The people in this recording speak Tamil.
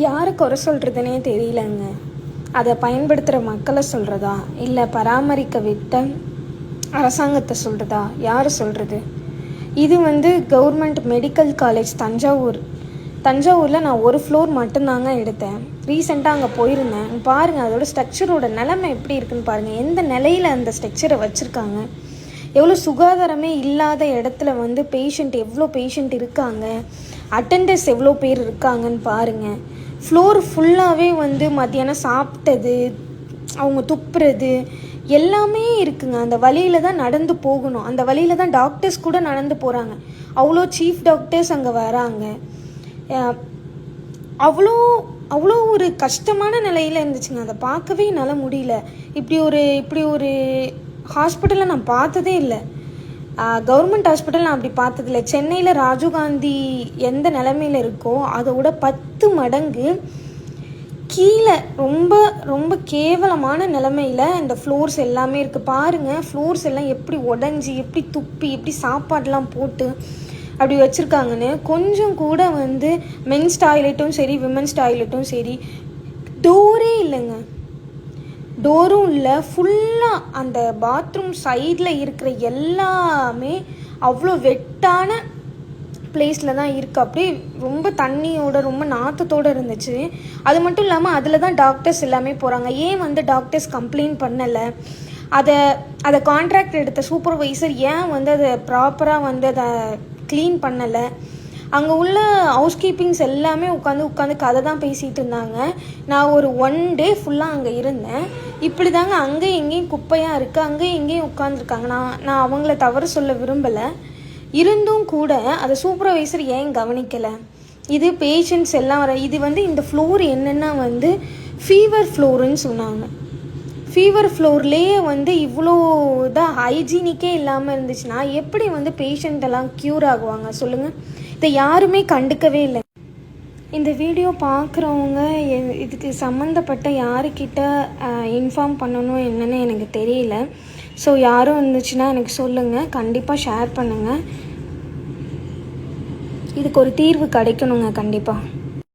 யாரை குறை சொல்கிறதுனே தெரியலங்க. அதை பயன்படுத்துகிற மக்களை சொல்கிறதா இல்லை பராமரிக்க விட்ட அரசாங்கத்தை சொல்கிறதா யார் சொல்கிறது இது வந்து கவர்மெண்ட் மெடிக்கல் காலேஜ் தஞ்சாவூர். தஞ்சாவூரில் நான் ஒரு ஃப்ளோர் மட்டும்தாங்க எடுத்தேன். ரீசெண்டாக அங்கே போயிருந்தேன். பாருங்கள் அதோட ஸ்ட்ரக்சரோட நிலைமை எப்படி இருக்குன்னு பாருங்கள் எந்த நிலையில் அந்த ஸ்ட்ரக்சரை வச்சுருக்காங்க? எவ்வளோ சுகாதாரமே இல்லாத இடத்துல வந்து பேஷண்ட் எவ்வளோ பேஷண்ட் இருக்காங்க? அட்டண்டர்ஸ் எவ்வளோ பேர் இருக்காங்கன்னு பாருங்கள் ஃப்ளோர் ஃபுல்லாகவே வந்து மத்தியானம் சாப்பிட்டது அவங்க துப்புறது எல்லாமே இருக்குங்க. அந்த வழியில் தான் நடந்து போகணும். அந்த வழியில் தான் டாக்டர்ஸ் கூட நடந்து போகிறாங்க அவ்வளோ சீஃப் டாக்டர்ஸ் அங்கே வராங்க. அவ்வளோ அவ்வளோ ஒரு கஷ்டமான நிலையில் இருந்துச்சுங்க. அதை பார்க்கவே என்னால் முடியல. இப்படி ஒரு இப்படி ஒரு ஹாஸ்பிட்டலை நான் பார்த்ததே இல்லை. கவர்மெண்ட் ஹாஸ்பிட்டல் நான் அப்படி பார்த்ததில்ல. சென்னையில் ராஜீவ்காந்தி எந்த நிலமையில இருக்கோ அதோட பத்து மடங்கு கீழே ரொம்ப ரொம்ப கேவலமான நிலமையில் இந்த ஃப்ளோர்ஸ் எல்லாமே இருக்குது பாருங்கள் ஃப்ளோர்ஸ் எல்லாம் எப்படி உடஞ்சி எப்படி துப்பி எப்படி சாப்பாடெலாம் போட்டு அப்படி வச்சுருக்காங்கன்னு. கொஞ்சம் கூட வந்து மென்ஸ் டாய்லெட்டும் சரி விமென்ஸ் டாய்லெட்டும் சரி டோரே இல்லைங்க. டோரும் இல்லை ஃபுல்லாக அந்த பாத்ரூம் சைடில் இருக்கிற எல்லாமே அவ்வளோ வெட்டான பிளேஸில் தான் இருக்குது அப்படியே ரொம்ப தண்ணியோட ரொம்ப நாற்றத்தோடு இருந்துச்சு. அது மட்டும் இல்லாமல் அதில் தான் டாக்டர்ஸ் எல்லாமே போகிறாங்க ஏன் வந்து டாக்டர்ஸ் கம்ப்ளைண்ட் பண்ணலை? அதை அதை கான்ட்ராக்ட் எடுத்த சூப்பர்வைசர் ஏன் வந்து அதை ப்ராப்பராக வந்து அதை க்ளீன் பண்ணலை? அங்கே உள்ள ஹவுஸ் கீப்பிங்ஸ் எல்லாமே உட்காந்து உட்காந்து கதை தான் பேசிகிட்டு இருந்தாங்க. நான் ஒரு ஒன் டே ஃபுல்லாக அங்கே இருந்தேன். இப்படி தாங்க அங்கேயும் எங்கேயும் குப்பையாக இருக்குது அங்கேயும் எங்கேயும் உட்காந்துருக்காங்க நான் நான் அவங்கள தவறு சொல்ல விரும்பலை. இருந்தும் கூட அதை சூப்பர்வைசர் ஏன் கவனிக்கலை? இது பேஷண்ட்ஸ் எல்லாம் வர இது வந்து இந்த ஃப்ளோர் என்னென்னா வந்து ஃபீவர் ஃப்ளோருன்னு சொன்னாங்க. ஃபீவர் ஃப்ளோர்லேயே வந்து இவ்வளோ இதாக ஹைஜீனிக்கே இல்லாமல் இருந்துச்சுன்னா எப்படி வந்து பேஷண்ட் எல்லாம் க்யூர் ஆகுவாங்க? சொல்லுங்கள் இதை யாருமே கண்டுக்கவே இல்லை. இந்த வீடியோ பார்க்குறவங்க இதுக்கு சம்மந்தப்பட்ட யாருக்கிட்ட இன்ஃபார்ம் பண்ணணும் என்னன்னு எனக்கு தெரியல. ஸோ யாரும் இருந்துச்சுன்னா எனக்கு சொல்லுங்கள் கண்டிப்பாக ஷேர் பண்ணுங்கள் இதுக்கு ஒரு தீர்வு கிடைக்கணுங்க கண்டிப்பாக